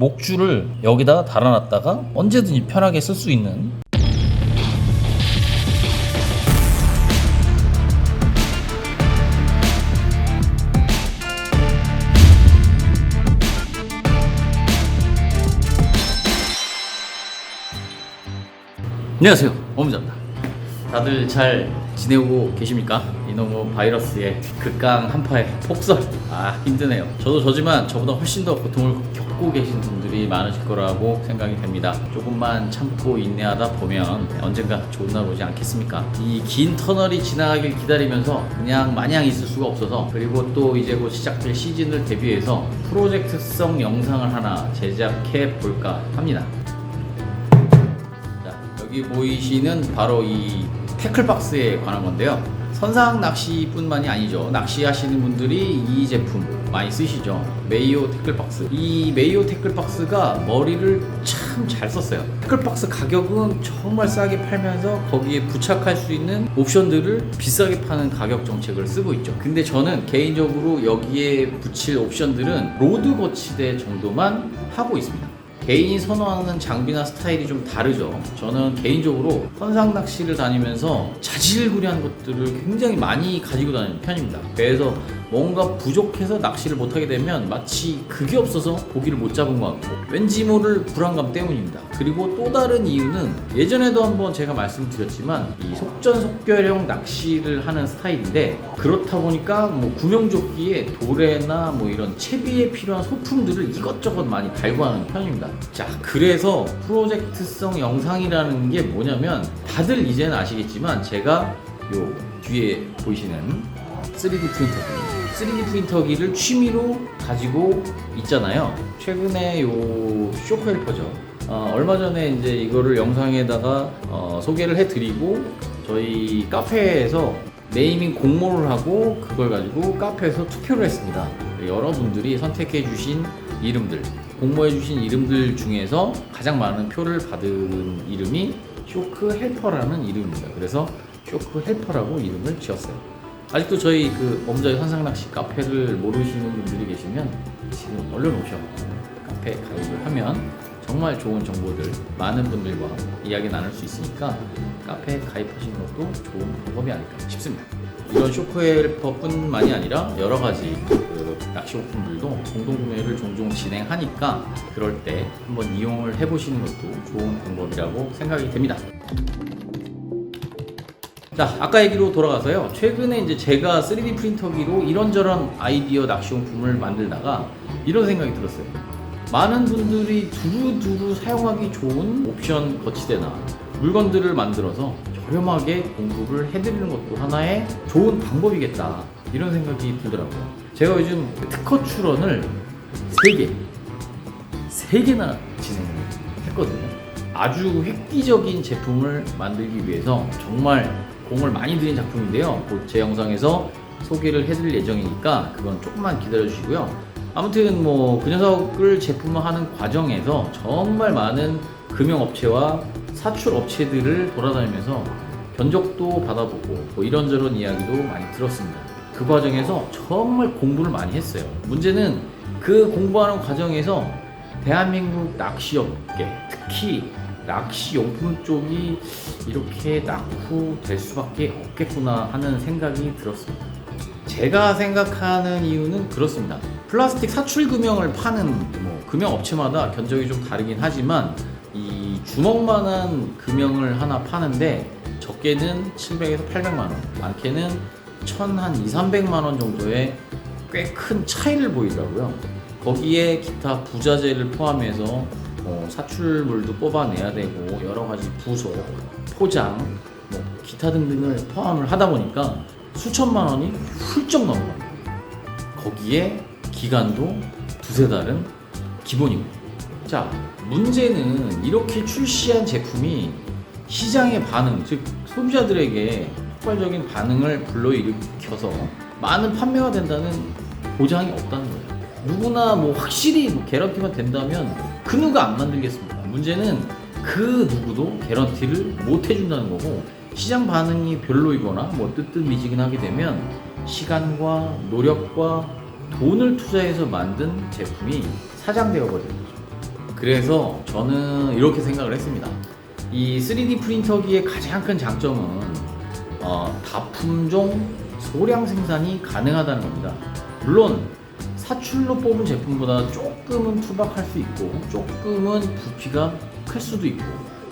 목줄을 여기다가 달아놨다가 언제든지 편하게 쓸 수 있는. 안녕하세요. 어무자입니다. 다들 잘 지내고 계십니까? 이놈의 바이러스의 극강 한파에 폭설 아 힘드네요 저도 저지만 저보다 훨씬 더 고통을 겪고 계신 분들이 많으실 거라고 생각이 됩니다 조금만 참고 인내하다 보면 언젠가 좋은 날 오지 않겠습니까? 이 긴 터널이 지나가길 기다리면서 그냥 마냥 있을 수가 없어서 그리고 또 이제 곧 시작될 시즌을 대비해서 프로젝트성 영상을 하나 제작해 볼까 합니다 자, 여기 보이시는 바로 이 태클박스에 관한 건데요. 선상 낚시뿐만이 아니죠. 낚시하시는 분들이 이 제품 많이 쓰시죠. 메이오 태클박스. 이 메이오 태클박스가 머리를 참 잘 썼어요. 태클박스 가격은 정말 싸게 팔면서 거기에 부착할 수 있는 옵션들을 비싸게 파는 가격 정책을 쓰고 있죠. 근데 저는 개인적으로 여기에 붙일 옵션들은 로드 거치대 정도만 하고 있습니다. 개인이 선호하는 장비나 스타일이 좀 다르죠. 저는 개인적으로 선상 낚시를 다니면서 자질구레한 것들을 굉장히 많이 가지고 다니는 편입니다. 그래서 뭔가 부족해서 낚시를 못하게 되면 마치 그게 없어서 고기를 못 잡은 것 같고 왠지 모를 불안감 때문입니다. 그리고 또 다른 이유는 예전에도 한번 제가 말씀드렸지만 이 속전속결형 낚시를 하는 스타일인데 그렇다 보니까 뭐 구명조끼에 도래나 뭐 이런 채비에 필요한 소품들을 이것저것 많이 달고 하는 편입니다. 자, 그래서 프로젝트성 영상이라는 게 뭐냐면 다들 이제는 아시겠지만 제가 요 뒤에 보이시는 3D 프린터기 3D 프린터기를 취미로 가지고 있잖아요. 최근에 요 쇼크 헬퍼죠. 어, 얼마 전에 이제 이거를 영상에다가 어, 소개를 해드리고 저희 카페에서 네이밍 공모를 하고 그걸 가지고 카페에서 투표를 했습니다. 여러분들이 선택해 주신 이름들, 공모해 주신 이름들 중에서 가장 많은 표를 받은 이름이 쇼크 헬퍼라는 이름입니다. 그래서 쇼크 헬퍼라고 이름을 지었어요. 아직도 저희 그 엄자의 산상낚시 카페를 모르시는 분들이 계시면 지금 얼른 오셔 카페 가입을 하면 정말 좋은 정보들 많은 분들과 이야기 나눌 수 있으니까 카페 가입하시는 것도 좋은 방법이 아닐까 싶습니다. 이런 쇼크헬퍼뿐만이 아니라 여러 가지 그 낚시 용품들도 공동 구매를 종종 진행하니까 그럴 때 한번 이용을 해보시는 것도 좋은 방법이라고 생각이 됩니다. 자, 아까 얘기로 돌아가서요. 최근에 이제 제가 3D 프린터기로 이런저런 아이디어 낚시용품을 만들다가 이런 생각이 들었어요. 많은 분들이 두루두루 사용하기 좋은 옵션 거치대나 물건들을 만들어서 저렴하게 공급을 해드리는 것도 하나의 좋은 방법이겠다. 이런 생각이 들더라고요. 제가 요즘 특허 출원을 3개, 3개나 진행을 했거든요. 아주 획기적인 제품을 만들기 위해서 정말 공을 많이 들인 작품인데요. 곧제 영상에서 소개를 해드릴 예정이니까 그건 조금만 기다려 주시고요. 아무튼 뭐 그 녀석을 제품화하는 과정에서 정말 많은 금융업체와 사출업체들을 돌아다니면서 견적도 받아보고 뭐 이런저런 이야기도 많이 들었습니다. 그 과정에서 정말 공부를 많이 했어요. 문제는 그 공부하는 과정에서 대한민국 낚시업계 특히 낚시 용품 쪽이 이렇게 낙후될 수밖에 없겠구나 하는 생각이 들었습니다. 제가 생각하는 이유는 그렇습니다. 플라스틱 사출 금형을 파는 뭐 금형 업체마다 견적이 좀 다르긴 하지만 이 주먹만한 금형을 하나 파는데 적게는 700에서 800만 원, 많게는 1000한 2, 300만 원 정도의 꽤 큰 차이를 보이더라고요. 거기에 기타 부자재를 포함해서 뭐 사출물도 뽑아내야 되고 여러 가지 부속, 포장, 뭐 기타 등등을 포함을 하다 보니까 수천만 원이 훌쩍 넘어갑니다. 거기에 기간도 두세 달은 기본이고. 자, 문제는 이렇게 출시한 제품이 시장의 반응, 즉 소비자들에게 폭발적인 반응을 불러일으켜서 많은 판매가 된다는 보장이 없다는 거예요. 누구나 뭐 확실히 뭐 개런티만 된다면 그 누가 안 만들겠습니까? 문제는 그 누구도 개런티를 못 해준다는 거고 시장 반응이 별로이거나 뭐 뜨뜻미지근하게 되면 시간과 노력과 돈을 투자해서 만든 제품이 사장되어 버리는 거죠. 그래서 저는 이렇게 생각을 했습니다. 이 3D 프린터기의 가장 큰 장점은 어, 다품종 소량 생산이 가능하다는 겁니다. 물론 사출로 뽑은 제품보다 조금은 투박할 수 있고 조금은 부피가 클 수도 있고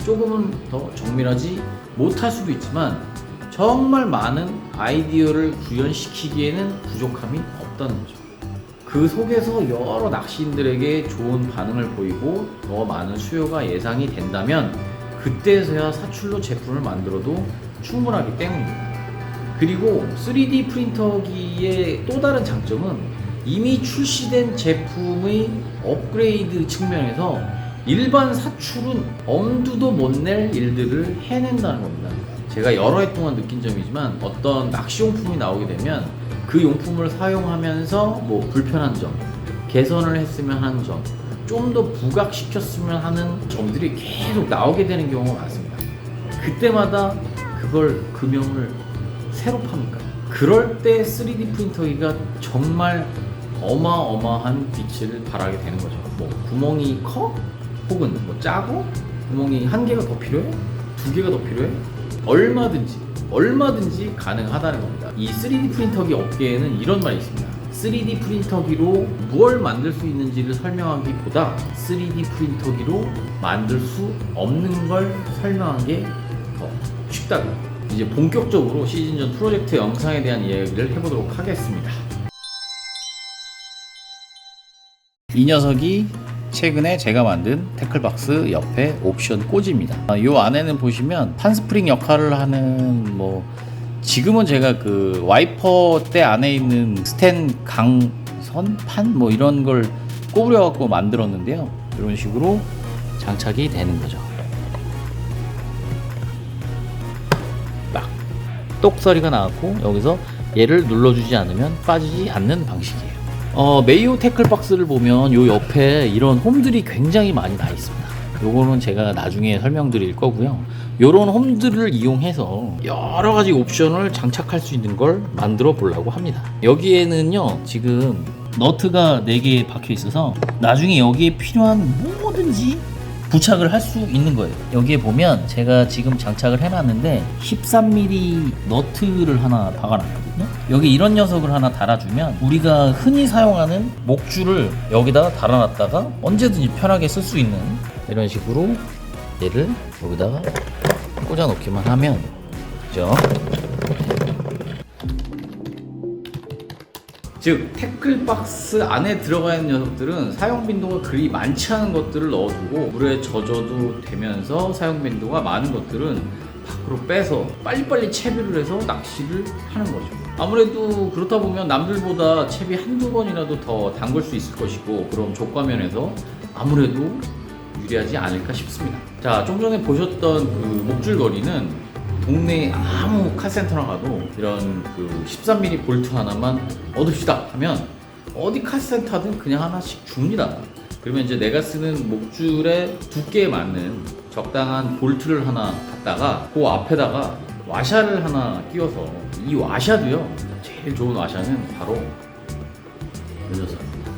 조금은 더 정밀하지 못할 수도 있지만 정말 많은 아이디어를 구현시키기에는 부족함이 없다는 거죠. 그 속에서 여러 낚시인들에게 좋은 반응을 보이고 더 많은 수요가 예상이 된다면 그때서야 사출로 제품을 만들어도 충분하기 때문입니다. 그리고 3D 프린터기의 또 다른 장점은 이미 출시된 제품의 업그레이드 측면에서 일반 사출은 엄두도 못 낼 일들을 해낸다는 겁니다. 제가 여러 해 동안 느낀 점이지만 어떤 낚시용품이 나오게 되면 그 용품을 사용하면서 뭐 불편한 점, 개선을 했으면 하는 점, 좀 더 부각시켰으면 하는 점들이 계속 나오게 되는 경우가 많습니다. 그때마다 그걸 금형을 새로 팝니까? 그럴 때 3D 프린터기가 정말 어마어마한 빛을 발하게 되는 거죠. 뭐 구멍이 커? 혹은 뭐 작고? 구멍이 한 개가 더 필요해? 두 개가 더 필요해? 얼마든지 얼마든지 가능하다는 겁니다. 이 3D 프린터기 업계에는 이런 말이 있습니다. 3D 프린터기로 무엇을 만들 수 있는지를 설명하기보다 3D 프린터기로 만들 수 없는 걸 설명한 게 더 쉽다고. 이제 본격적으로 시즌 전 프로젝트 영상에 대한 이야기를 해보도록 하겠습니다. 이 녀석이 최근에 제가 만든 태클박스 옆에 옵션 꽂이입니다. 이 안에는 보시면 판스프링 역할을 하는 뭐 지금은 제가 그 와이퍼 대 안에 있는 스텐 강선 판 뭐 이런 걸 꼬부려 갖고 만들었는데요. 이런 식으로 장착이 되는 거죠. 딱 똑소리가 나왔고 여기서 얘를 눌러주지 않으면 빠지지 않는 방식이에요. 어, 메이오 태클 박스를 보면 요 옆에 이런 홈들이 굉장히 많이 나 있습니다. 요거는 제가 나중에 설명드릴 거고요. 요런 홈들을 이용해서 여러 가지 옵션을 장착할 수 있는 걸 만들어 보려고 합니다. 여기에는요, 지금 너트가 4개 박혀 있어서 나중에 여기에 필요한 뭐든지 부착을 할 수 있는 거예요. 여기에 보면 제가 지금 장착을 해놨는데 13mm 너트를 하나 박아놨거든요. 여기 이런 녀석을 하나 달아주면 우리가 흔히 사용하는 목줄을 여기다가 달아놨다가 언제든지 편하게 쓸 수 있는 이런 식으로 얘를 여기다가 꽂아 놓기만 하면 그죠? 즉 태클박스 안에 들어가 있는 녀석들은 사용 빈도가 그리 많지 않은 것들을 넣어두고 물에 젖어도 되면서 사용 빈도가 많은 것들은 밖으로 빼서 빨리빨리 채비를 해서 낚시를 하는 거죠. 아무래도 그렇다 보면 남들보다 채비 한두 번이라도 더 담글 수 있을 것이고 그럼 조과면에서 아무래도 유리하지 않을까 싶습니다. 자, 좀 전에 보셨던 그 목줄거리는 동네 아무 카센터나 가도 이런 그 13mm 볼트 하나만 얻읍시다 하면 어디 카센터든 그냥 하나씩 줍니다. 그러면 이제 내가 쓰는 목줄의 두께에 맞는 적당한 볼트를 하나 갖다가 그 앞에다가 와샤를 하나 끼워서 이 와샤도요 제일 좋은 와샤는 바로 이 녀석입니다.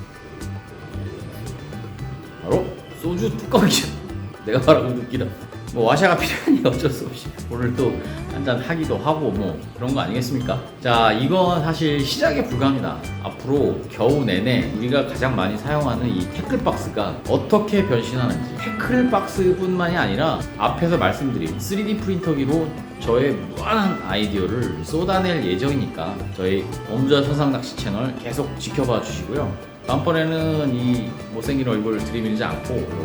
바로 소주 뚜껑이죠. 내가 말하고 느끼다. 뭐 와샤가 필요하니 어쩔 수 없이 오늘 또 한잔 하기도 하고 뭐 그런 거 아니겠습니까? 자 이건 사실 시작에 불과합니다. 앞으로 겨우 내내 우리가 가장 많이 사용하는 이 태클박스가 어떻게 변신하는지 태클박스뿐만이 아니라 앞에서 말씀드린 3D 프린터기로 저의 무한한 아이디어를 쏟아낼 예정이니까 저희 엄주와 선상낚시 채널 계속 지켜봐 주시고요. 다음번에는 이 못생긴 얼굴 들이밀지 않고 요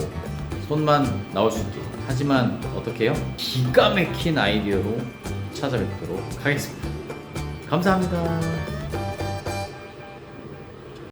손만 나올 수 있게 하지만 어떻게 해요? 기가 막힌 아이디어로 찾아뵙도록 하겠습니다. 감사합니다.